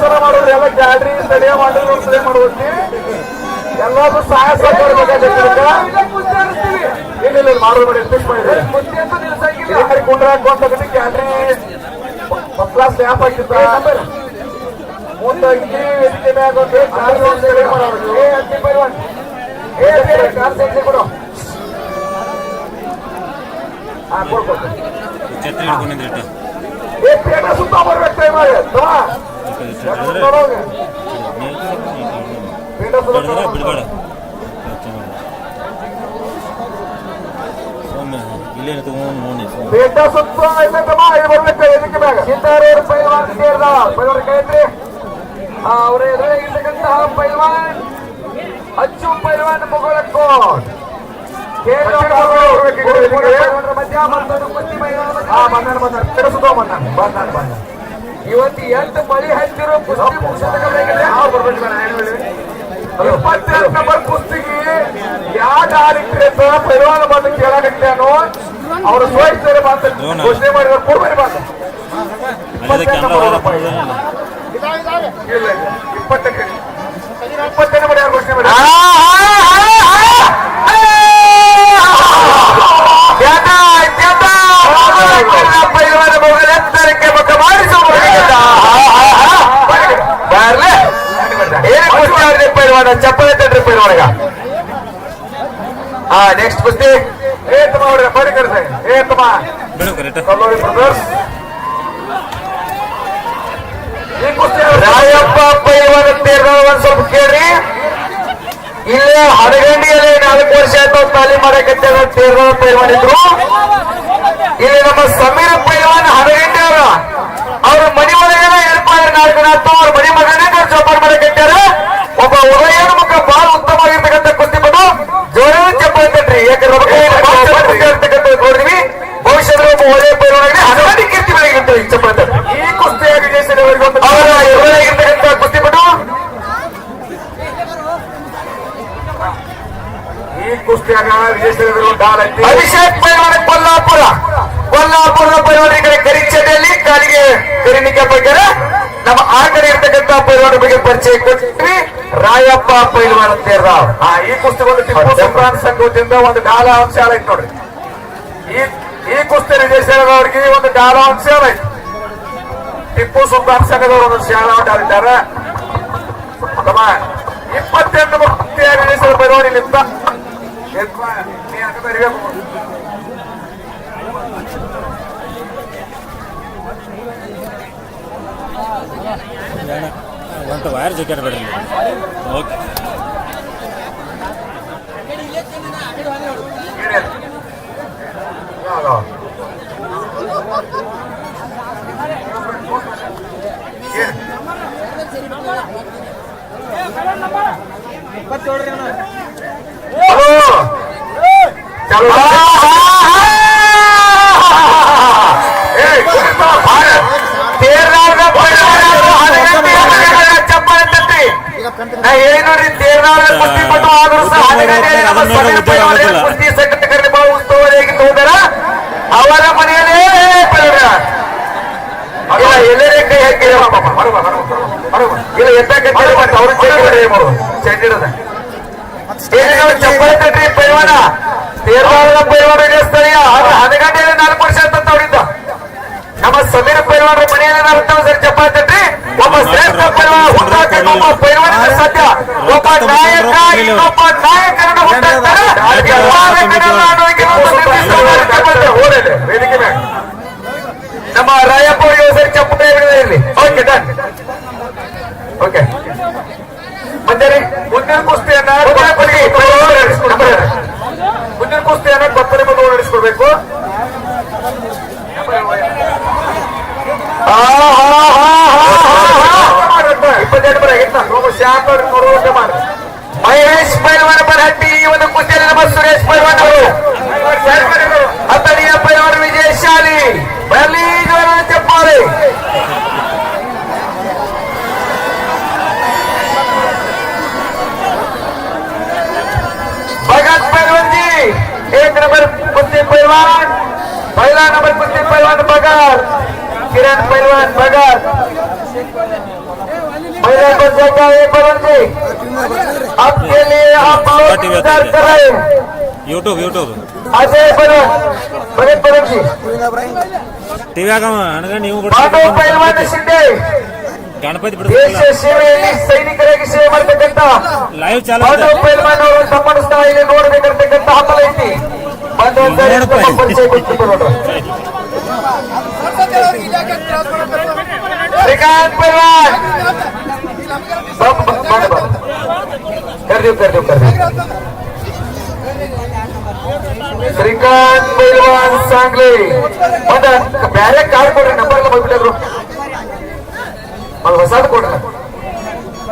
ಸಲ ಮಾಡೋರು ಎಲ್ಲ ಗ್ಯಾಲರಿ ಸ್ಟಡಿಯ ಮಾಡೋರು ಸ್ಟಡಿ ಮಾಡುವಂತೆ ಎಲ್ಲಾದ್ರೂ ಸಹಾಯ ಸಹಕಾರ ಇಲ್ಲ ಇಲ್ಲ ಮಾಡೋದು ಮಾಡಿ ಫಿಕ್ಸ್ ಮಾಡಿದ್ರೆ ಇಲ್ಲಿ ಕುಂಡ್ರಾಕ್ ಹಾಕಿದ್ದ ಮುಂದಾಗಿ ವೇದಿಕೆ ಮ್ಯಾಗ ಒಂದು ಮಾಡೋರು. ಏ ಕೊಡ್ಕೊಡ್ತೀನಿ ಛತ್ರಿ ಹಿಡ್ಕೊಂಡಿದ್ರೆ ಏ ಪೇಟ ಸುತ್ತ ಬರ್ಬೇಕು ಟೈಮ್ ಆಗಿದೆ ತಮ್ಮ ನೋಡೋಗ ಪೇಟ ಸುತ್ತ ಬಿಡಬೇಡ ಬಿಡಬೇಡ ಸೌಮ್ಯ ಇಲ್ಲೇ ತಗೊಂಡು ನೋಡಿ ಸೌಮ್ಯ ಪೇಟ ಸುತ್ತ ಐತೆ ತಮ್ಮ ಇಲ್ಲಿ ಬರ್ಬೇಕು ಇದಕ್ಕೆ ಮ್ಯಾಗ ಸಿದ್ದಾರೂರು ಪೈಲ್ವಾನ್ ಸೇರ್ದ ಪೈಲ್ವಾನ್ ಕೈ ಐತ್ರಿ ಅವರ ಎದುರಾಗಿರ್ತಕ್ಕಂತಹ ಪೈಲ್ವಾನ್ ಅಚ್ಚು ಪೈಲ್ವಾನ್ ಮುಗಳಕೋಟ್ ಇವತ್ತು ಎಂಟು ಮಳಿ ಹಚ್ಚಿರೋ ಕುಸ್ತಿ ಇಪ್ಪತ್ತೆರಡು ನಂಬರ್ ಕುಸ್ತಿಗೆ ಯಾವ ಅಂತ ಪರಿವಾರ ಬಂದು ಕೇಳಾಕತ್ತೇನೋ ಅವ್ರ ಸೋಯಿಸ್ತಾರೆ ಮಾತು ಘೋಷಣೆ ಮಾಡಿದ್ರೆ ಕೊಡ್ಬೇಡಿ ಇಲ್ಲ ಇಲ್ಲ. ಇಪ್ಪತ್ತೆಂಟು. ಇಪ್ಪತ್ತೆಂಟು ಮಾಡಿ ಯಾರು ಘೋಷಣೆ ಮಾಡಿ ಚಪ್ಪಲಿ ತಡ್ರಿ ಒಳಗ. ಹಾ ನೆಕ್ಸ್ಟ್ ಕುಸ್ತಿ. ಏ ತಮ್ಮ ಅವ್ರಿಗೆ ಬರಿ ಏತಮ್ಮ ಏ ತಮ್ಮ ಬಿಡು ಕರೆಕ್ಟ್ ಕಲ್ಲೂರಿ ಬ್ರದರ್ಸ್ ಈ ಕುಸ್ತಿ ರಾಯಪ್ಪ ಪೈಲ್ವಾನ ತೇರ್ನ ಒಂದ್ ಸ್ವಲ್ಪ ಕೇಳ್ರಿ. ಇಲ್ಲೇ ಹಡಗಂಡಿಯಲ್ಲಿ ನಾಲ್ಕು ವರ್ಷ ಆಯ್ತು ತಾಲಿ ಮಾಡಕತ್ತೆ ತೇರ್ನ ಪೈಲ್ವಾನ್ ಇದ್ರು ಇಲ್ಲಿ ನಮ್ಮ ಸಮೀರ ಪೈಲ್ವಾನ್ ಹಡಗಂಡಿ ಅವರ. ಅವ್ರ ಮನಿ ಒಳಗೇನ ಹೆಲ್ಪ್ ಮಾಡ್ರಿ ನಾಲ್ಕು ನಾಲ್ಕು ಅವ್ರ ಮನಿ ಮಗನೇ ಅವ್ರು ಜೋಪಾನ ಮಾಡಕತ್ತಾರ ಒಬ್ಬ ಉದಯನ ಮುಖ ಬಹಳ ಉತ್ತಮವಾಗಿರ್ತಕ್ಕಂಥ ಕುಸ್ತಿಪಟು ಜೋರಾಗಿ ಚಪ್ಪಾಳೆ ತಟ್ರಿ ಯಾಕಂದ್ರೆ ನೋಡಿದ್ವಿ. ಭವಿಷ್ಯದಲ್ಲಿ ಒಬ್ಬ ಒಳ್ಳೆಯ ಪೈಲ್ವಾನಾಗಿ ಹಡಗಂಡಿ ಕೀರ್ತಿ ಬೆಳಗಿರ್ತಾರೆ ಈ ಚಪ್ಪಾಳೆ ಈ ಕುಸ್ತಿಯಾಗಿ ಅವರ ಎದುರಾಗಿರ್ತಕ್ಕಂಥ ಕುಸ್ತಿ ಬಂದು ಈ ಕುಸ್ತಿಯಾಗ ಐತಿ. ಅಭಿಷೇಕ್ ಪೈಲ್ವಾನ ಕೊಲ್ಲಾಪುರ. ಕೊಲ್ಲಾಪುರದ ಪೈಲ್ವಾನ ಈ ಕಡೆ ಕರಿಚಡಿಯಲ್ಲಿ ಕಾಲಿಗೆ ಕರಿನಿಕೆ ಬಗ್ಗೆ ನಮ್ಮ ಆ ಕಡೆ ಇರ್ತಕ್ಕಂಥ ಪೈಲ್ವಾನ ಬಗ್ಗೆ ಪರಿಚಯ ಕೊಟ್ವಿ. ರಾಯಪ್ಪ ಪೈಲ್ವಾನ್ ಅಂತ. ಆ ಈ ಕುಸ್ತಿ ಒಂದು ಟಿಪ್ಪು ಸುಲ್ತಾನ್ ಸಂಘದಿಂದ ಒಂದು ಗಾಲ ಅಂಶ ಐತಿ ನೋಡ್ರಿ. ಈ ಈ ಕುಸ್ತಿ ಅವ್ರಿಗೆ ಒಂದು ಗಾಲ ಅಂಶ ಐತಿ ಟಿಪ್ಪು ಸುಲ್ತಾನ್ ಸಂಘದವರು ಒಂದು ಶಾಲಾ ಆಡಿದ್ದಾರೆ. ತಮ್ಮ ಇಪ್ಪತ್ತೆಂಟು ಭಕ್ತಿಯಾಗಿ ನಿರ್ದೇಶನ ಪೈಲ್ವಾನ್ ಇಲ್ಲಿಂದ ನೀ ಒಂದು ವೈರ್ ಜಾಕೆಟ್ ಬೇಡ ಓಕೆ ಚಲೋ ಚಪ್ಪಲ್ ಕುಸ್ತಿ ಸಂಘಟಕರಿಗೆ ಬಹಳ ಉಸ್ತುವಾರಿಯಾಗಿದ್ದು ಹೋದರ ಅವರ ಮನೆಯಲ್ಲೇ. ಇಲ್ಲ ಎಲ್ಲರೇ ಕೈ ಹಾಕಿರ ಇಲ್ಲ ಮತ್ತೆ ಅವರು ಚೆಂಡಿಡದ ತಟ್ಟಿ ಪೈಲ್ವಾನ ತೇರ್ನಾಳ ಪೈಲ್ವಾನ ಸ್ಥಳೀಯ ಹದಿಗಂಟೆಯಲ್ಲಿ ನಾಲ್ಕು ವರ್ಷ ಅಂತ ಅವರಿಂದ ನಮ್ಮ ಸಮೀರ ಪೈಲ್ವಾನರ ಮನೆಯಲ್ಲಿ ನಾವು ಸರಿ ಚಪ್ಪಾಳೆ ತಟ್ಟಿ ಒಬ್ಬ ಶ್ರೇಷ್ಠ ಪೈಲ್ವಾನ ಹುಟ್ಟಾಕಕ್ಕೆ ಒಬ್ಬ ಪೈಲ್ವಾನ ಸತ್ಯ ಒಬ್ಬ ನಾಯಕ ಇನ್ನೊಬ್ಬ ನಾಯಕರನ್ನು ಹುಟ್ಟಾಕ್ತಾರೆ. ಎಲ್ಲ ನಾಯಕರನ್ನು ಆಡೋಕೆ ಒಂದು ನಿರ್ದಿಷ್ಟವಾದ ಚಪ್ಪಾಳೆ ಹೋರಲಿ, ವೇದಿಕೆ ಮೇಲೆ. ನಮ್ಮ ರಾಯಪ್ಪ ಅವರಿಗೆ ಸರಿ ಚಪ್ಪಾಳೆ ಇರಲಿ. ಓಕೆ ಡನ್ ಓಕೆ ಮತ್ತೆ ರೀ, ಮುಂದಿನ ಕುಸ್ತಿಯನ್ನ ಕೊಪ್ಪಳಿ ಪೈಲ್ವಾನ ನಡೆಸ್ಕೊಡ್ತಾರೆ. ಮುಂದಿನ ಕುಸ್ತಿಯನ್ನ ಕೊಪ್ಪಳಿ ಬಂದು ನಡೆಸ್ಕೊಡ್ಬೇಕು. ಮಹೇಶ್ ಪೈಲ್ವಾನ ಬರಹಟ್ಟಿ ಈ ಒಂದು ಕುಸ್ತಿಯಲ್ಲಿ ನಮ್ಮ ಸುರೇಶ್ ಪೈಲ್ವಾನ್ ಅವರು ಹತ್ತನೆಯ ಪೈಲ್ವಾನ ವಿಜಯಶಾಲಿ ಬರಲಿ ಜೋರ ಚಪ್ಪಾಳೆ भगत पहलवान जी एक नंबर कुश्ती पहलवान पहला नंबर कुश्ती पैलवान पगार किरण पैलवान पगार पहले बच्चे का एक बलन जी आपके लिए आप लोग इंतजार कर रहे हैं ಯೂಟ್ಯೂಬ್ ಯೂಟ್ಯೂಬ್ अजय बलन भगत बलन जी ಟಿವ್ಯಾಗ ಹಣಗ ನೀವು ಮಾಧವ್ ಪೈಲ್ವಾನ್ ಶಿಂದೆ ಗಣಪತಿ ದೇಶ ಬಿಡಿಸ್ತಿಲ್ಲ ಸೇವೆಯಲ್ಲಿ ಸೈನಿಕರಾಗಿ ಸೇವೆ ಮಾಡ್ತಕ್ಕಂಥ ಲೈವ್ ಚಾಲು ಮಾಧವ್ ಪೈಲ್ವಾನ್ ಅವರು ತಮ್ಮನ ಸ್ಥಾಯಿಲಿ ನೋಡ್ಬೇಕಂತಕ್ಕಂಥ ಹಂಬಲ ಐತಿ ಶ್ರೀಕಾಂತ್ ಕರ್ದೀವ್ ಶ್ರೀಕಾಂತ್ ಪೈಲ್ವಾನ್ ಸಾಂಗ್ಲಿ ಒಂದ ಬ್ಯಾರೆ ಕಾರ್ಡ್ ಕೊಡ್ರಿ ನಂಬರ್ ಎಲ್ಲ ಬಂದ್ಬಿಟ್ಟಿದ್ರು ಅದು ಹೊಸದು ಕೊಡ್ರಿ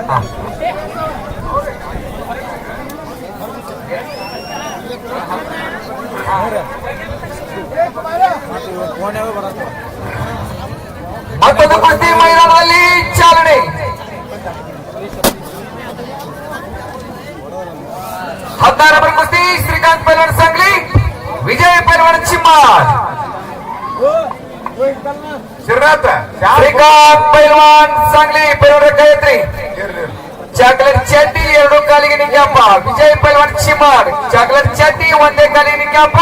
ಹಾ. ಮತ್ತೊಂದು ಕುಸ್ತಿ ಮೈದಾನದಲ್ಲಿ ಚಾಲನೆ ಹದಿನಾರು ನಂಬರ್ ಕುಸ್ತಿ ಶ್ರೀಕಾಂತ್ ಪೈಲ್ವಾನ್ ಸಾಂಗ್ಲಿ ವಿಜಯ್ ಪೈಲ್ವಾನ್ ಚಿಮ್ಮಾಡ್ ಶ್ರೀನಾಥ ಶ್ರೀಕಾಂತ್ ಪೈಲ್ವಾನ್ ಸಾಂಗ್ಲಿ ಪೈಲ್ವಾನ್ ಗಾಯತ್ರಿ ಚಾಕ್ಲೇಟ್ ಚಡ್ಡಿ ಎರಡು ಕಾಲಿಗೆ ನಿಂಗಪ್ಪ ವಿಜಯ್ ಪೈಲ್ವಾನ್ ಚಿಮ್ಮಾಡ್ ಚಾಕ್ಲೇಟ್ ಚಡ್ಡಿ ಒಂದೇ ಕಾಲಿಗೆ ನಿಂಗಪ್ಪ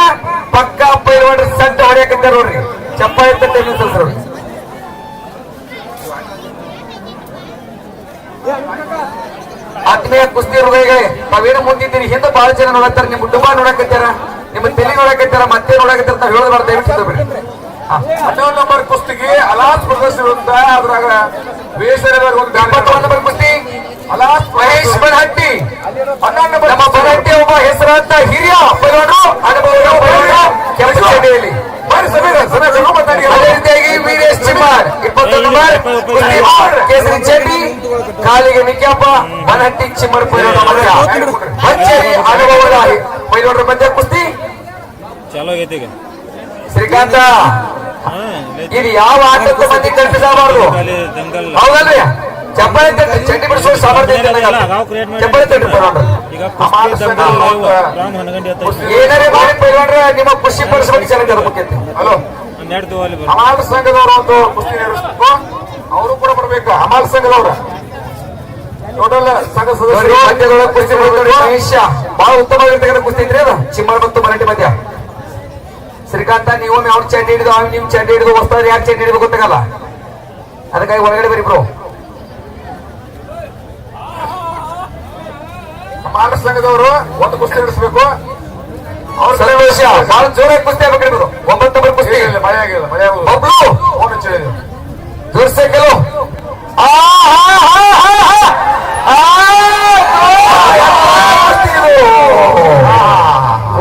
ಪಕ್ಕ ಪೈಲ್ವಾನ್ ಸಡ್ಡ ಹೊಡೆಯಕತ್ತಾರ ನೋಡ್ರಿ ಚಪ್ಪಾಳೆ ತಟ್ಟೆ ಆತ್ಮೀಯ ಕುಸ್ತಿ ಹೃದಯಗಳೇ ತಾವೇನು ಮುಂದಿದ್ದೀರಿ ಹಿಂದೆ ಬಹಳ ಜನ ನೋಡತ್ತಾರ ನಿಮ್ಮ ಕುಟುಂಬ ನೋಡಕತ್ತಾರ ನಿಮ್ಮ ತಲೆ ನೋಡಕತ್ತಾರ ಮತ್ತೆ ನೋಡಕತ್ತಾರ ತಾವ್ ಹೇಳೋದು ಬೇಡ ದಯವಿಟ್ಟು ಬಿಡ್ರಿ ಹನ್ನೊಂದು ನಂಬರ್ ಕುಸ್ತಿಗೆ ಅಲಾಸ್ ಪ್ರದರ್ಶನ ಅದ್ರಾಗ ಬೇಸರ ಒಂದು ನಂಬರ್ ಕುಸ್ತಿ. ಅಲಾಸ್ ಮಹೇಶ್ ಬನಹಟ್ಟಿ. ಹನ್ನೊಂದು ನಂಬರ್ ನಮ್ಮ ಬನಹಟ್ಟಿ ಒಬ್ಬ ಹೆಸರಾಂತ ಹಿರಿಯ ಅನುಭವ ಕೆಲಸ ಕೆಂಪು ಚಡ್ಡಿಯಲ್ಲಿ ಬಾರಿ ಸಮೀರ ಸಮೀರ ಜನ ಮಾತಾಡಿ ಅದೇ ರೀತಿಯಾಗಿ ವೀರೇಶ್ ಚಿಮ್ಮಾರ್ ಇಪ್ಪತ್ತೊಂದು ನಂಬರ್ ಕುಸ್ತಿ ಕೇಸರಿ ಚಡ್ಡಿ ಕಾಲಿಗೆ ನಿಕ್ಕಪ್ಪ ಬನಹಟ್ಟಿ ಚಿಮ್ಮರ್ ಪೈಲವಾನ ಮಧ್ಯ ಮಂಚೇರಿ ಅನುಭವದ ಪೈಲವಾನರ ಮಧ್ಯ ಕುಸ್ತಿ ಚಾಲು ಆಗೈತಿ ಈಗ ಶ್ರೀಕಾಂತ ಹಾ ಇಲ್ಲೈತಿ. ಇದು ಯಾವ ಆಟಕ್ಕೂ ಮಂದಿ ಕಲ್ಪಿಸಬಾರದು ಅಲ್ಲಿ ದಂಗಲ್ ಹೌದಲ್ರಿ ಚಪ್ಪಲಿ ತಟ್ಟಿ ಚಟ್ಟಿ ಬಿಡಿಸುವ ಸಾಮರ್ಥ್ಯ ಚಪ್ಪಲಿ ತಟ್ಟಿ ಏನಾರೇ ಮಾಡಿ ಪೈಲ್ವಾನ್ರೆ ನಿಮ್ಮ ಖುಷಿ ಪಡಿಸ್ಬೇಕು ಚೆನ್ನಾಗಿ ಹಲೋ? ಸಂಘದವರು ಒಂದು ಕುಸ್ತಿ ನಡೆಸಬೇಕು ಅವರು ಕೂಡ ಬರ್ಬೇಕು. ಹಮಾಲ್ ಸಂಘದವ್ರ. ಟೋಟಲ್ ಸಂಘ ಸದಸ್ಯರು ಮಧ್ಯದೊಳಗೆ ಕುಸ್ತಿ ಬಹಳ ಉತ್ತಮವಾಗಿರ್ತಕ್ಕಂಥ ಕುಸ್ತಿ ಇದ್ರಿ ಅದು. ಚಿಮ್ಮಳ ಮತ್ತು ಮರಾಠಿ ಮಧ್ಯ. ಶ್ರೀಕಾಂತ ನೀವು ಅವ್ರು ಚಂಡಿ ಹಿಡಿದು ಅವ್ನು ನಿಮ್ ಚಂಡಿ ಹಿಡಿದು ಹೊಸ್ತಾರೆ ಯಾಕೆ ಚಂಡಿ ಹಿಡಿದು ಗೊತ್ತಾಗಲ್ಲ. ಅದಕ್ಕಾಗಿ ಒಳಗಡೆ ಬರೀ ಬ್ರೋ. ಅಮಾಲ್ ಸಂಘದವರು ಒಂದು ಕುಸ್ತಿ ನಡೆಸಬೇಕು ಅವ್ರ ಸನ್ನಿವೇಶ ಬಹಳ ಜೋರಾಗಿ ಕುಸ್ತಿ ಆಗ್ಬೇಕು ಒಂಬತ್ತು ನಂಬರ್ ಕುಸ್ತಿ ಮಳೆ ಆಗಿಲ್ಲ ಮಳೆ ಆಗುದು ಫೋನ್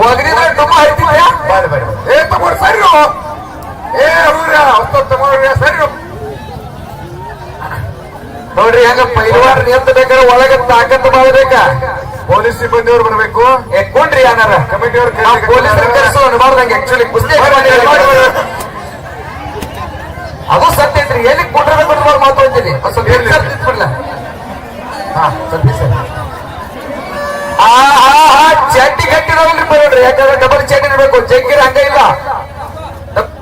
ಒಗರಿದ್ರೆ ತುಂಬ ಹೇಳ್ತಿದ್ಯಾ ಬಾರಿ ಬಾರಿ ಏ ತಗೋರಿ ಸರಿ ಏ ಹುಡುಗ್ರ ಹೊತ್ತ ತಗೋರಿ ಸರಿ ನೋಡ್ರಿ ಹೆಂಗ ಪೈಲ್ವಾನ್ ನಿಂತ ಬೇಕಾದ್ರೆ ಒಳಗೆ ತಾಕತ್ತು ಮಾಡಬೇಕ ಪೊಲೀಸ್ ಸಿಬ್ಬಂದಿಯವರು ಬರಬೇಕು? ಎಕ್ಕೊಂಡ್ರಿ ಏನಾರ ಕಮಿಟಿಯವರು ಮಾಡ್ದಂಗೆ ಆಕ್ಚುಲಿ ಕುಸ್ತಿ ಅದು ಸತ್ಯ ಐತ್ರಿ. ಎಲ್ಲಿ ಕೊಟ್ಟಿರ್ಬೇಕು ಅಂತ ಮಾತು ಅಂತೀನಿ. ಸ್ವಲ್ಪ ನಿಂತ್ಬಿಡ್ಲ ಹಾ ಸ್ವಲ್ಪ ಸರ್. ಆ ಹಾ ಹಾ ಚಡ್ಡಿ ಗಟ್ಟಿರೋದ್ರಿ ನೋಡ್ರಿ ಯಾಕಂದ್ರೆ ಡಬಲ್ ಚಡ್ಡಿ ಇರ್ಬೇಕು. ಜಗ್ಗಿರ ಹಂಗ ಇಲ್ಲ.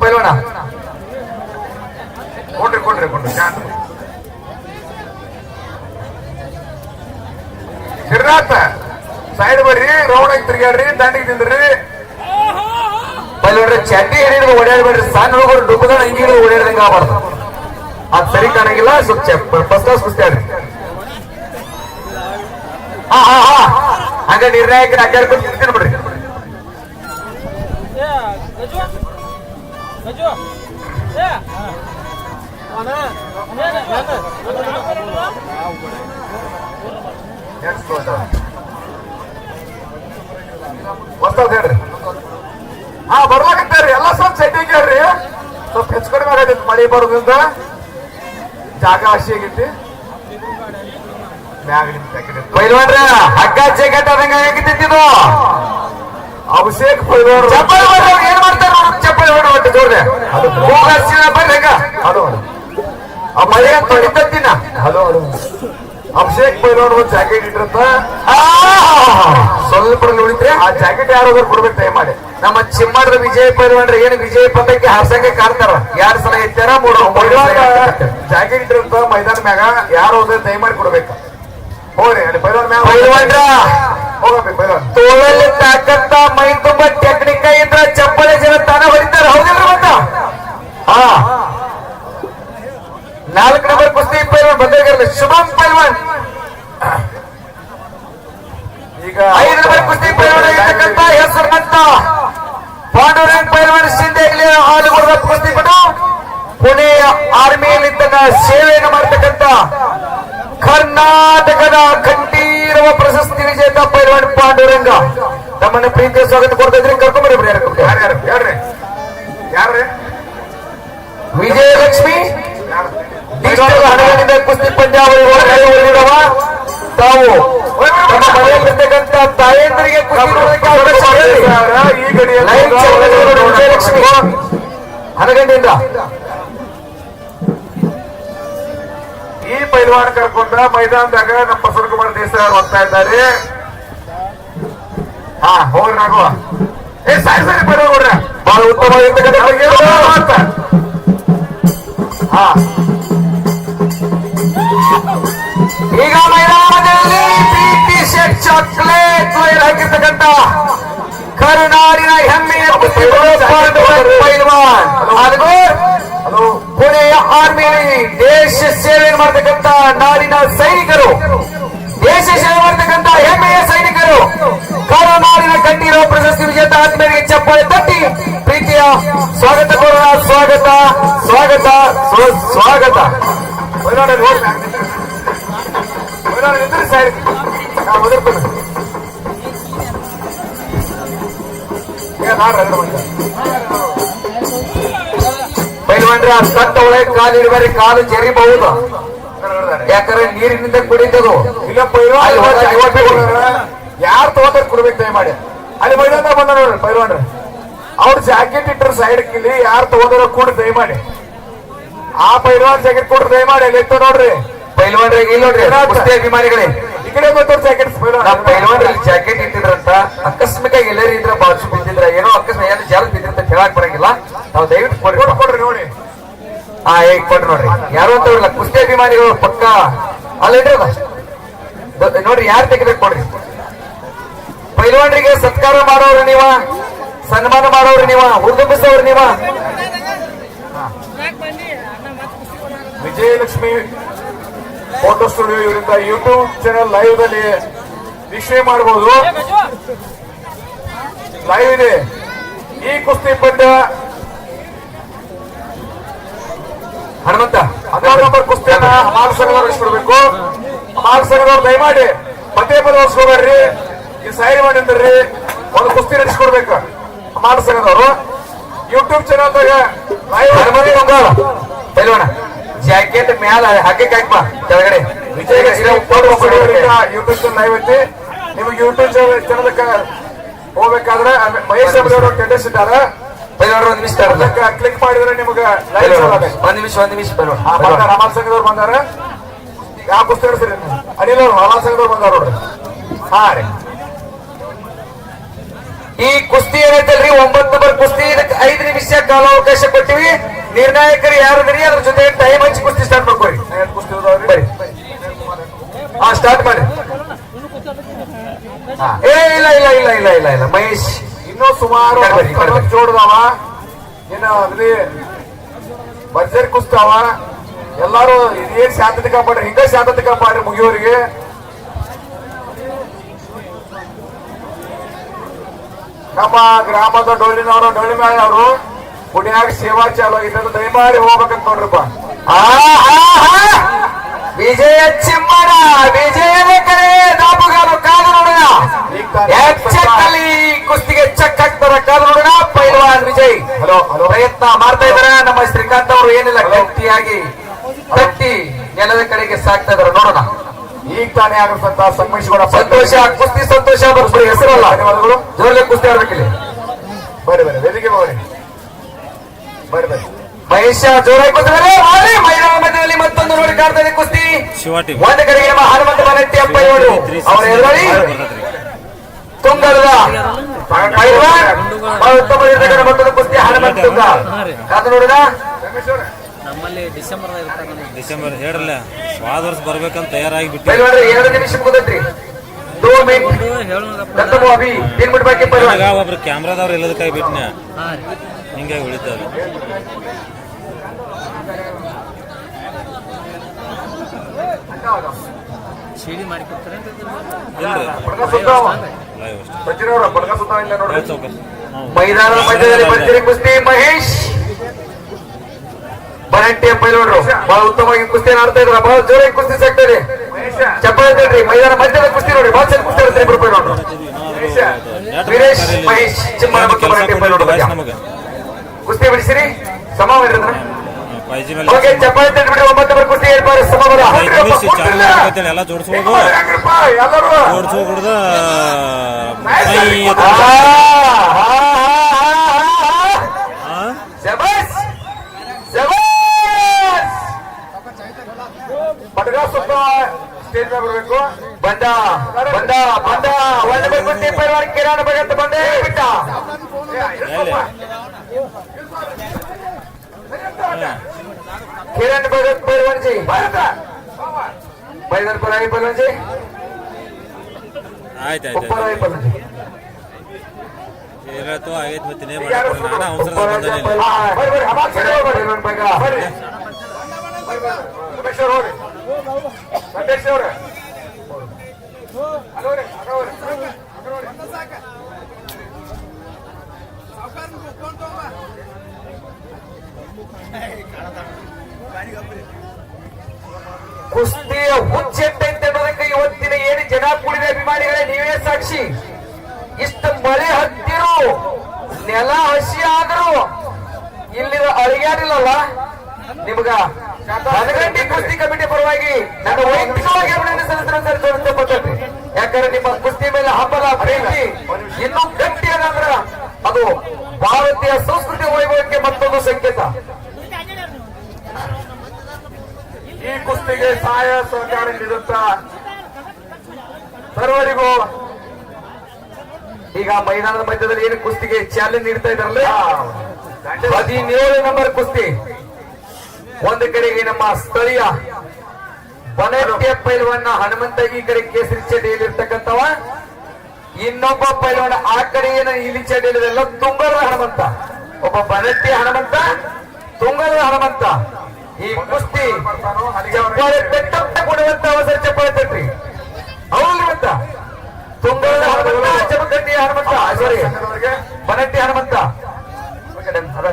ಪೈಲೋಣ. ಕೊಡ್ರಿ ಕೊಡ್ರಿ ಕೊಡ್ರಿ. ಶಾಂತ ಶ್ರೀನಾಥ ಸೈಡ್ ಬರ್ರಿ ರೌಂಡ್ ಆಗಿ ತಿರ್ಗಾಡ್ರಿ ದಂಡಿಗೆ ತಿಂದ್ರಿ ಬಲ್ಲಿ ಚಡ್ಡಿ ಹಿಡಿದು ಓಡಾಡ್ಬೇಡ್ರಿ ಸಣ್ಣ ಹುಡುಗರು ಡುಬ್ಬದ ಹಿಂಗಿ ಓಡಾಡ್ದಂಗೆ ಆಗಬಾರ್ದು ಅದ್ ಸರಿ ಕಾಣಂಗಿಲ್ಲ ಸ್ವಲ್ಪ ಫಸ್ಟ್ ಕ್ಲಾಸ್ ಕುಸ್ತಿ ಆಡ್ರಿ ಹಾ ಹಾ ಹಂಗ ನಿರ್ಣಾಯಕರ ಅಡ್ಡಾಡ್ಕೊಂಡು ನಿಂತೀನಿ ಬಿಡ್ರಿ ಹೊಸ್ತದ ಹೇಳ್ರಿ. ಹಾ ಬರ್ಲಾಕತ್ತಾರ್ರಿ ಎಲ್ಲ ಸ್ವಲ್ಪ ಸೆಟ್ಟಿಂಗ್ ಹೇಳ್ರಿ. ಸ್ವಲ್ಪ ಹೆಚ್ಚು ಕಡಿಮೆ ಆಗೈತಿ ಮಳೆ ಬರೋದ್ರಿಂದ. ಜಾಗ ಹಸಿ ಆಗೈತಿ. ಪೈಲ್ವಾನ್ರ ಹಗ್ಗ ಜಗಟ್ ಅದಂಗ ಹೇಗಿದ್ದಿದ್ದು ಅಭಿಷೇಕ್ ಪೈಲೋರ್ ಚಪ್ಪಲಿ ಹೊಡೆದವ್ರು ಏನ್ ಮಾಡ್ತಾರೆ ಚಪ್ಪಲಿ ಹೊಡೆ ಹೊಟ್ಟೆ ಜೋರ್ರೆ ಹೋಗ ಬರ್ರಿ ಹಂಗ ಹಲೋ ಆ ಮಳೆ ತೊಳಿತತ್ತಿನ ಹಲೋ ಹಲೋ ಅಭಿಷೇಕ್ ಬೈರೋಡ್ ಒಂದು ಜಾಕೆಟ್ ಇಟ್ಟಿರುತ್ತ. ಸ್ವಲ್ಪ ನೋಡಿದ್ರೆ ಆ ಜಾಕೆಟ್ ಯಾರಾದ್ರೂ ಕೊಡ್ಬೇಕು ಮಾಡಿ. ನಮ್ಮ ಚಿಮ್ಮಡದ ವಿಜಯ ಪೈಲ್ವಾನ್ರಿ ಏನು ವಿಜಯ ಪದಕ್ಕೆ ಹಾಸಂಗೆ ಕಾಣ್ತಾರ. ಯಾರ ಸಲ ಎತ್ತಾರ ಎತ್ತಾರ. ಜಾಕೆಟ್ ಇಟ್ಟಿರುತ್ತ ಮೈದಾನ ಮ್ಯಾಗ ಯಾರು ಹೋದ್ರೆ ಮಾಡಿ ಕೊಡ್ಬೇಕು. ಹೋಗ್ರಿ ಅಲ್ಲಿ ಬೈರೋಡ್ ಮ್ಯಾಗ ಪೈಲ್ವಾನ್ರ ಹೋಗಬೇಕು ಬೈರೋಡ್ ತೋಳಲ್ಲಿ ತಾಕತ್ತ ಮೈ ತುಂಬಾ ಟೆಕ್ನಿಕ ಇದ್ರ ಚಪ್ಪಲಿ ಜನ ತಾನ ಹೊಡಿತಾರ. ಹೌದಿಲ್ರಿ ಮತ್ತ? ಹಾ. ನಾಲ್ಕು ನಂಬರ್ ಕುಸ್ತಿ ಪೈಲ್ವಾನ್ ಬಂದಿರಲ್ಲ ಶುಭಂ ಪೈಲ್ವಾನ್. ಈಗ ಐದು ನಂಬರ್ ಕುಸ್ತಿ ಪೈಲ್ವಾನ್ ಆಗಿರ್ತಕ್ಕಂಥ ಹೆಸರಿನಂತ ಪಾಂಡುರಂಗ್ ಪೈಲ್ವಾನ್ ಶಿಂದೆ ಇಲ್ಲಿ ಹಾಲುಗುಡದ ಕುಸ್ತಿಪಟು ಪುಣೆಯ ಆರ್ಮಿಯಲ್ಲಿ ತನ್ನ ಸೇವೆಯನ್ನು ಮಾಡತಕ್ಕಂತ ಕರ್ನಾಟಕದ ಕಂಠೀರವ ಪ್ರಶಸ್ತಿ ವಿಜೇತ ಪೈಲ್ವಾನ್ ಪಾಂಡುರಂಗ. ನಮ್ಮನ್ನು ಪ್ರೀತಿಯ ಸ್ವಾಗತ ಕೊಡ್ತಾ ಇದ್ರಿ ಕರ್ಕೊಂಬರಿ ಯಾರು? ಯಾರ್ರಿ? ವಿಜಯಲಕ್ಷ್ಮಿ ಡಿಜಿಟಲ್ ಕುಸ್ತಿ ಪಂದ್ಯಾವಳಿ ತಾವು ನಮ್ಮ ಮನೆಯಲ್ಲಿರ್ತಕ್ಕಂಥ ತಾಯಂದ್ರಿಗೆ ಆಗಲಿ. ಈ ಪೈಲ್ವಾನ್ ಕರ್ಕೊಂಡ ಮೈದಾನದಾಗ ನಮ್ಮ ಬಸವನಕುಮಾರ ದೇಸಾಯಿ ಅವರು ಹೋಗ್ತಾ ಇದ್ದಾರೆ. ಹಾ ಹೋಗ್ರಿ ನಾಗು ಏ ಸಾರಿ ಸಾರಿ ಪೈಲ್ವಾನ್ ನೋಡ್ರಿ ಬಹಳ ಉತ್ತಮವಾಗಿರ್ತಕ್ಕಂಥ ಹಾ. ಈಗ ಮೈದಾನದಲ್ಲಿ ಪ್ರೀತಿ ಶೆಟ್ ಚಾಕ್ಲೇಟ್ ಹಾಕಿರ್ತಕ್ಕಂಥ ಕರುನಾಡಿನ ಹೆಮ್ಮೆಯ ಪೈಲ್ವಾನ್. ಪುಣೆಯ ಆರ್ಮಿಯಲ್ಲಿ ದೇಶ ಸೇವೆ ಮಾಡತಕ್ಕಂತ ನಾಡಿನ ಸೈನಿಕರು, ದೇಶ ಸೇವೆ ಮಾಡತಕ್ಕಂತ ಹೆಮ್ಮೆಯ ಸೈನಿಕರು, ಕರುನಾಡಿನ ಕಟ್ಟಿರೋ ಪ್ರಶಸ್ತಿ ವಿಜೇತ ಆತ್ಮೀಯರಿಗೆ ಚಪ್ಪಾಳೆ ತಟ್ಟಿ, ಪ್ರೀತಿಯ ಸ್ವಾಗತ ಕೋರೋಣ, ಸ್ವಾಗತ ಸ್ವಾಗತ, ಸ್ವ- ಸ್ವಾಗತ. ಪೈಲ್ವಾನ್ ಆ ನಿಂದ್ರಿ ಸಾರಿ. ನಾ ಒದರ್ತೇನೆ ತಟ್ಟ ಒಳಗೆ ಕಾಲು ಇಡಬೇಡಿ ಕಾಲು ಜರಿಬಹುದು. ಯಾಕಂದ್ರೆ ನೀರಿನಿಂದ ಕುಡಿತದು. ಇಲ್ಲ ಪೈಲ್ವಾನ್. ಯಾರು ತಗೋತಾರೆ ಕೊಡ್ಬೇಕು ದಯಮಾಡಿ. ಅಲ್ಲಿ ಮೈದಾನ ಬಂದ ನೋಡ್ರಿ ಪೈಲ್ವಾನ್ರ ಅವ್ರ ಜಾಕೆಟ್ ಇಟ್ಟರು ಸೈಡ್ ಕಿಲ್ಲಿ ಯಾರು ತಗೋದಾರ ಕೂಡ ದಯಮಾಡಿ. ಆ ಪೈಲ್ವಾನ್ ಜಾಕೆಟ್ ಕೊಡ್ರಿ ದಯಮಾಡಿ ಅಲ್ಲಿ ಎತ್ತ ನೋಡ್ರಿ. ಪೈಲ್ವಾನ್ರಿಗೆ ಇಲ್ಲ ನೋಡ್ರಿ ಕುಸ್ತಿ ಅಭಿಮಾನಿಗಳೇ. ಈ ಕಡೆ ಗೊತ್ತವ್ರ ಜಾಕೆಟ್ ಪೈಲ್ವಾನ್ ಪೈಲ್ವಾನ್ರಲ್ಲಿ ಜಾಕೆಟ್ ಇಟ್ಟಿದ್ರಂತ ಅಕಸ್ಮಿಕ ಎಲ್ಲರೂ ಇದ್ರ ಬಾಜು ಬಿದ್ದಿದ್ರ ಏನೋ ಅಕಸ್ಮಿಕ ಏನೋ ಜಾಲ ಬಿದ್ದಿರಂತ ಕೇಳಕ್ ಬರಂಗಿಲ್ಲ. ನಾವು ದಯವಿಟ್ಟು ಕೊಡ್ರಿ ಕೊಡ್- ಕೊಡ್ರಿ ನೋಡಿ. ಆ ಹೇಗ್ ಕೊಡ್ರಿ ನೋಡ್ರಿ. ಯಾರು ಅಂತ ಇಲ್ಲ ಕುಸ್ತಿ ಅಭಿಮಾನಿಗಳು ಪಕ್ಕ. ಅಲ್ಲೇ ನೋಡ್ರಿ ಯಾರು ತೆಗಿಬೇಕು ಕೊಡ್ರಿ? ಪೈಲ್ವಾನ್ರಿಗೆ ಸತ್ಕಾರ ಮಾಡೋರು ನೀವ ಸನ್ಮಾನ ಮಾಡೋರು ನೀವ ಹುರಿದುಂಬಿಸೋರು ನೀವ. ವಿಜಯಲಕ್ಷ್ಮಿ ಫೋಟೋ ಸ್ಟುಡಿಯೋ ಇವರಿಂದ ಯೂಟ್ಯೂಬ್ ಚಾನೆಲ್ ಲೈವ್ ದಲ್ಲಿ ವೀಕ್ಷಣೆ ಮಾಡಬಹುದು. ಲೈವ್ ಇದೆ. ಈ ಕುಸ್ತಿ ಪಂದ್ಯ ಹನುಮಂತ ಹದಿನಾರು ನಂಬರ್ ಕುಸ್ತಿಯನ್ನ ಹಮಾಲ್ ಸಂಘದವ್ರು ಇಸ್ಕೊಡ್ಬೇಕು ಹಮಾಲ್ ಸಂಘದವ್ರು ದಯಮಾಡಿ ಪದೇ ಪದೇ ಹೊಸ್ಕೋಬೇಡ್ರಿ ಈ ಸೈಡ್ ಮಾಡಿ ಅಂದ್ರಿ. ಒಂದು ಕುಸ್ತಿ ನಡೆಸ್ಕೊಡ್ಬೇಕು ಹಮಾಲ್ ಸಂಘದವರು ಯೂಟ್ಯೂಬ್ ಚಾನಲ್ದಾಗ ಲೈವ್ ಹನುಮಂತ ಜಾಕೆಟ್ ಮ್ಯಾಲ ಹಾಕಿ ಹಾಕ್ಬಾ ಕೆಳಗಡೆ. ಯೂಟ್ಯೂಬ್ ಚಾನಲ್ ಲೈವ್ ಐತಿ. ನಿಮಗೆ ಯೂಟ್ಯೂಬ್ ಚಾನಲ್ ಹೋಗ್ಬೇಕಾದ್ರೆ ಮಹೇಶ್ ಅವರು ಟೆಂಡರ್ಸ್ ಇದ್ದಾರೆ? ಒಂದ್ ನಿಮಿಷ ಕ್ಲಿಕ್ ಮಾಡಿದ್ರೆ ನಿಮಗೆ ಒಂದ್ ನಿಮಿಷ ಒಂದ್ ನಿಮಿಷ ಆ ಬಂದಾರ ಹಮಾಲ್ ಸಂಘದವ್ರು ಬಂದಾರ. ಯಾವ ಪುಸ್ತಕ ಸರಿ ಅನಿಲ್ ಅವ್ರು ರಾಮಾಲ್ ಸಂಘದವ್ರು ಬಂದಾರ ನೋಡ್ರಿ. ಹಾ ರೀ. ಈ ಕುಸ್ತಿ ಏನೈತಲ್ರಿ? ಒಂಬತ್ತು ನಂಬರ್ ಕುಸ್ತಿ. ಇದಕ್ಕೆ ಐದು ನಿಮಿಷ ಕಾಲಾವಕಾಶ ಕೊಟ್ಟಿವಿ. ನಿರ್ಣಾಯಕರು ಯಾರದ್ರಿ ಅದ್ರ ಜೊತೆ ಟೈಮ್ ಹಚ್ಚಿ ಕುಸ್ತಿ ಸ್ಟಾರ್ಟ್ ಮಾಡ್ಕೊರಿ ಏನ್? ಬರ್ರಿ ಹಾ ಸ್ಟಾರ್ಟ್ ಮಾಡಿ. ಏ ಇಲ್ಲ ಇಲ್ಲ ಇಲ್ಲ ಇಲ್ಲ ಇಲ್ಲ ಇಲ್ಲ. ಮಹೇಶ್ ಇನ್ನೂ ಸುಮಾರು. ಜೋಡದವ ಇನ್ನ ಅದ್ರಿ ಭರ್ಜರಿ ಕುಸ್ತಾವ ಎಲ್ಲಾರು ಏನ್ ಶಾಂತತೆ ಕಾಪಾಡ್ರಿ ಹಿಂಗ ಶಾಂತತೆ ಕಾಪಾಡ್ರಿ ಮುಗಿಯೋರಿಗೆ. ನಮ್ಮ ಗ್ರಾಮದ ಡೊಳ್ಳಿನವರು ಡೊಳ್ಳಿ ಮೇಲೆ ಅವರು. ಪುಣ್ಯಾಗ ಸೇವಾ ಚಾಲು ಆಗಿದ್ದು ದಯಮಾಡಿ ಹೋಗ್ಬೇಕಂತ ನೋಡ್ರಪ್ಪ. ವಿಜಯ ಚಿಮ್ಮಣ ವಿಜಯ ಕರೆ ಕಾದು ನೋಡೋಣ. ಎಚ್ಚಕ್ಕಲ್ಲಿ ಕುಸ್ತಿಗೆ ಚೆಕ್ ಹಾಕ್ತಾರ ಕಾದು ನೋಡೋಣ. ಪೈಲ್ವಾನ್ ವಿಜಯ್. ಹಲೋ ಪ್ರಯತ್ನ ಮಾಡ್ತಾ ಇದಾರೆ. ನಮ್ಮ ಶ್ರೀಕಾಂತ್ ಅವರು ಏನಿಲ್ಲ ಗಟ್ಟಿಯಾಗಿ ಕಟ್ಟಿ ನೆಲದ ಕಡೆಗೆ ಸಾಕ್ತಾ ಇದಾರೆ. ನೋಡೋಣ. ಈಗ ತಾನೇ ಆಗಿರ್ತಂತ ಸಂಗಮೇಶ್ವರ ಸಂತೋಷ ಕುಸ್ತಿ ಸಂತೋಷ ಬರ್ಸ್ಬಿಡಿ. ಹೆಸರಲ್ಲ. ಧನ್ಯವಾದಗಳು. ಕುಸ್ತಿ ಆಡ್ಬೇಕಿಲ್ಲಿ. ಬರ್ರಿ ಬರ್ರಿ ವೇದಿಕೆ ಬರ್ರಿ ಮಹೇಶ ಜೋರಾಗಿ ಬಂದ್ರೆ ಮೈದಾನ ಮಧ್ಯದಲ್ಲಿ ಮತ್ತೊಂದು ನೋಡಿ ಕಾಡ್ತಾ ಇದೆ ಕುಸ್ತಿ. ಒಂದು ಕಡೆಗೆ ನಮ್ಮ ಹನುಮಂತ ಮನೆಟ್ಟಿ ಅಪ್ಪ ಇವರು ಅವರ ಎದುರಲ್ಲಿ ಕುಂಗರದ ಪೈಲ್ವಾನ್. ಬಹಳ ಉತ್ತಮವಾಗಿರ್ತಕ್ಕಂಥ ಮತ್ತೊಂದು ಕುಸ್ತಿ ಹನುಮಂತ ತುಂಗ. ಕಾದು ನೋಡಿದ ನಮ್ಮಲ್ಲಿ ಡಿಸೆಂಬರ್ ಡಿಸೆಂಬರ್ ಹೇಳಲ್ಲ ಸ್ವಾದ ವರ್ಷ ಬರ್ಬೇಕಂತ ತಯಾರಾಗಿ ಬಿಟ್ಟು ಎರಡು ನಿಮಿಷ ಮುಗಿದ್ರಿ ದೋ ಮಿನಿಟ್ ಹೇಳೋಣಪ್ಪ ದತ್ತಮು ಅಭಿ तीन मिनट बाकी पहलवान ಈಗ ಒಬ್ರು ಕ್ಯಾಮ್ರಾದವ್ರು ಇಲ್ಲದಕ್ಕಾಗಿ ಬಿಟ್ನ ಹಾ ರೀ ಹಿಂಗಾಗಿ ಉಳಿತಾವೆ ಸಿಡಿ ಮಾಡಿ ಕೊಡ್ತಾರೆ ಇಲ್ರಿ ಬಡ್ಗ ಸುತ್ತಾವ ಲೈವ್ ಅಷ್ಟೇ ಸಚಿನವ್ರ ಬಡ್ಗ ಸುತ್ತಾವ ಇಲ್ಲ ನೋಡ್ರಿ ಲೈವ್ ಚೌಕ ಹ್ಞೂ. ಮೈದಾನದ ಮಧ್ಯದಲ್ಲಿ ಭರ್ಜರಿ ಕುಸ್ತಿ ಮಹೇಶ್ ಬನಟ್ಟಿ ಪೈಲೋಡ್ರು ಬಹಳ ಉತ್ತಮವಾಗಿ ಕುಸ್ತಿ ಆಡ್ತಾ ಇದ್ರ ಬಹಳ ಜೋರಾಗಿ ಕುಸ್ತಿ ಸಿಗ್ತಾ ಇದೆ ಮಹೇಶ ಚಪ್ಪಾಳೆ ಮೈದಾನ ಮಧ್ಯದ ಕುಸ್ತಿ ನೋಡಿ ಚೆನ್ನಾಗಿ ಕುಸ್ತಿ ಇರುತ್ತೆ ರೂಪಾಯಿ ನೋಡು ವೀರೇಶ್ ಮಹೇಶ್ ಚಿಮ್ಮನ ಬಗ್ಗೆ ಕುಸ್ತಿ ಬಿಡಿಸಿರಿ ಸಮ ಮಾಡಿದ್ರ ಓಕೆ ಚಪ್ಪಾಳೆ ಒಂಬತ್ತು ಬರ್ ಕುಸ್ತಿ ಏರ್ಪಾಡು ಎಲ್ಲ ಜೋಡಿಸೋ ಸ್ಟೇಜ್ ಮೇಲೆ ಬರಬೇಕು. ಬಂದ ಬಂದ ಬಂದ. ಒಂದು ಬಂದ್ಬಿಟ್ಟು ಪರಿವಾರ ಕಿರಾಣ ಭಗತ್ ಬಂದೆ. ಬಿಟ್ಟ. ಕಿರಣ್ ಭಗತ್ ಪೈಲ್ವಾನ್ಜಿ ಬೈದರ್ ಪರಾಯಿ ಪೈಲ್ವಾನ್ಜಿ ಆಯ್ತಾಯ್ತು ಉಪ್ಪರಾಯಿ ಪೈಲ್ವಾನ್ಜಿ ಹೇಳತ್ತು ಆಗೈತೆ ಮತ್ತೆ ನೇ ಮಾಡ ನಾನು ಅವಸರ ಬಂದಿಲ್ಲ ಬರ್ರಿ ಬರ್ರಿ ಹವಾ ಬರ್ರಿ ಬರ್ರಿ ಅವ್ರ. ಕುಸ್ತಿಯ ಹುಚ್ಚೆಟ್ಟೈತೆ ಅನ್ನೋದಕ್ಕೆ ಇವತ್ತಿನ ಏನು ಜನ ಕೂಡಿದ ಅಭಿಮಾನಿಗಳೇ ನೀವೇ ಸಾಕ್ಷಿ. ಇಷ್ಟು ಮಳೆ ಹತ್ತಿರು ನೆಲ ಹಸಿ ಆದರೂ ಇಲ್ಲಿರೋ ಅಳಿಗಾಡಿಲ್ಲಲ್ಲ ನಿಮ್ಗ ಹನಗಂಡಿ ಕುಸ್ತಿ ಕಮಿಟಿ ಪರವಾಗಿ ನನ್ನ ವೈಯಕ್ತಿಕವಾಗಿ ಅಭಿನಂದನೆ ಸಲ್ಲಿಸಿದ್ರೆ ಪದ್ಧತಿ ಯಾಕಂದ್ರೆ ನಿಮ್ಮ ಕುಸ್ತಿ ಮೇಲೆ ಹಬ್ಬದ ಪ್ರೀತಿ ಇನ್ನೂ ಗಟ್ಟಿ ಅದಂದ್ರ ಅದು ಭಾರತೀಯ ಸಂಸ್ಕೃತಿ ವೈಭವಕ್ಕೆ ಮತ್ತೊಂದು ಸಂಕೇತ. ಈ ಕುಸ್ತಿಗೆ ಸಹಾಯ ಸಹಕಾರ ನೀಡುತ್ತ ಸರ್ವರಿಗೂ ಈಗ ಮೈದಾನದ ಮಧ್ಯದಲ್ಲಿ ಏನು ಕುಸ್ತಿಗೆ ಚಾಲೆಂಜ್ ನೀಡ್ತಾ ಇದ್ದಾರಲ್ಲ? ಹದಿನೇಳು ನಂಬರ್ ಕುಸ್ತಿ. ಒಂದು ಕಡೆಗೆ ನಮ್ಮ ಸ್ಥಳೀಯ ಬನಕ್ಕೆ ಪೈಲ್ವನ್ನ ಹನುಮಂತ ಈ ಕಡೆ ಕೇಸರಿ ಇರ್ತಕ್ಕಂಥವ ಇನ್ನೊಬ್ಬ ಪೈಲ್ವನ ಆ ಕಡೆ ಏನು ಇಲಿ ಚಡಿಯಲ್ಲಿದೆಲ್ಲ ತುಂಗದ ಹನುಮಂತ. ಒಬ್ಬ ಬನಟ್ಟಿ ಹನುಮಂತ ತುಂಗಲ ಹನುಮಂತ. ಈ ಕುಸ್ತಿ ಚಪ್ಪಾಳೆ ತಟ್ಟಂತ ಕೊಡುವಂತ ಅವಸರ ಚಪ್ಪಾಳೆ ತಟ್ರಿ ಹೌದು ಅಂತ ತುಂಗದ ಹನುಮಂತ ಚಮಕಟ್ಟಿ ಹನುಮಂತ ಸಾರಿ ಬನಟ್ಟಿ ಹನುಮಂತ. ಅದ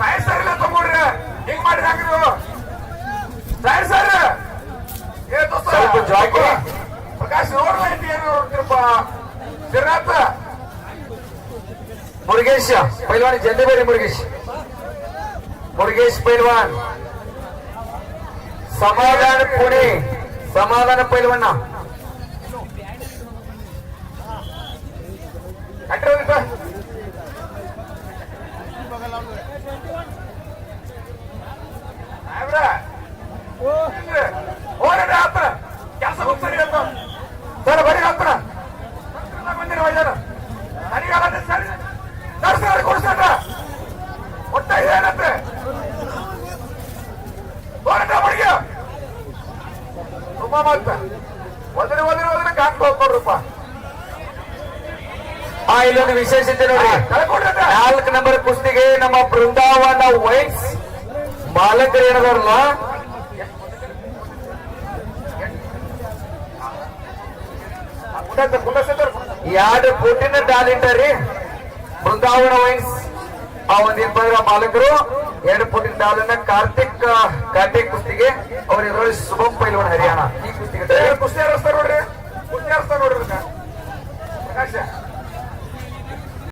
ಸಾಯರ್ ಸರ್ ಇಲ್ಲ ತಗೊಂಡ್ರಿ ಹಿಂಗ್ ಮಾಡಿದ ಸರ್ ಸ್ವಲ್ಪ ಜಾಗಿ. ಪ್ರಕಾಶ್ ನೋಡ್ಲ ಇಲ್ಲಿ ಏನು ನೋಡ್ತಿರಪ್ಪ ಸಿರಾತ ಮುರುಗೇಶ, ಪೈಲ್ವಾನ್ ಜಲ್ದಿಬೇರಿ ಮುರುಗೇಶ್. ಮುರುಗೇಶ್, ಪೈಲ್ವಾನ್. ಸಮಾಧಾನ ಪುಣೆ, ಸಮಾಧಾನ ಪೈಲ್ವಣ್ಣ ಹೋಗ್ರಿ. ಹತ್ರ ಕೆಲಸ ಹೋಗ್ತಾರೆ ಸರ್ ಬರೀ ಹತ್ರ ಬಂದಿರ ವೈದ್ಯರ ನನಗಾಲ ಸರಿ ನರ್ಸರಿ ಕೊಡಿಸ್ತಾರ ಒಟ್ಟ ಏನಂತೆ ಹೋರಾಟ ಬಡಿಗೆ ತುಂಬಾ ಮಾತ ಒದರಿ ಒದ್ರೆ ಒದ್ರೆ ಕಾಕ್ ಹೋಗ್ಕೊಡ್ರಪ್ಪ ಆ ಇಲ್ಲೊಂದು ವಿಶೇಷತೆ ನೋಡಿ. ನಾಲ್ಕು ನಂಬರ್ ಕುಸ್ತಿಗೆ ನಮ್ಮ ಬೃಂದಾವನ ವೈಟ್ಸ್ ಮಾಲಕರು ಏನದಾರಲ್ಲ ಎರಡು ಪುಟ್ಟಿನ ಡಾಲ್ ಇಟ್ಟಾರಿ ಬೃಂದಾವನ ವೈನ್ಸ್. ಆ ಒಂದ್ ಇಬ್ಬರ ಮಾಲಕರು, ಎರಡು ಪುಟ್ಟಿನ ಡಾಲನ್ನ ಕಾರ್ತಿಕ್ ಕಾಟೆ ಕುಸ್ತಿಗೆ ಅವ್ರ ಇದರಲ್ಲಿ ಶುಭಂ ಪೈಲ್ವಾನ್ ಹರಿಯಾಣ. ಈ ಕುಸ್ತಿಗೆ ಕುಸ್ತಿ ಹರಿಸ್ತಾರ ನೋಡ್ರಿ. ಕುಸ್ತಿ ಹರಿಸ್ತಾರ ನೋಡ್ರಿ. ಪ್ರಕಾಶ.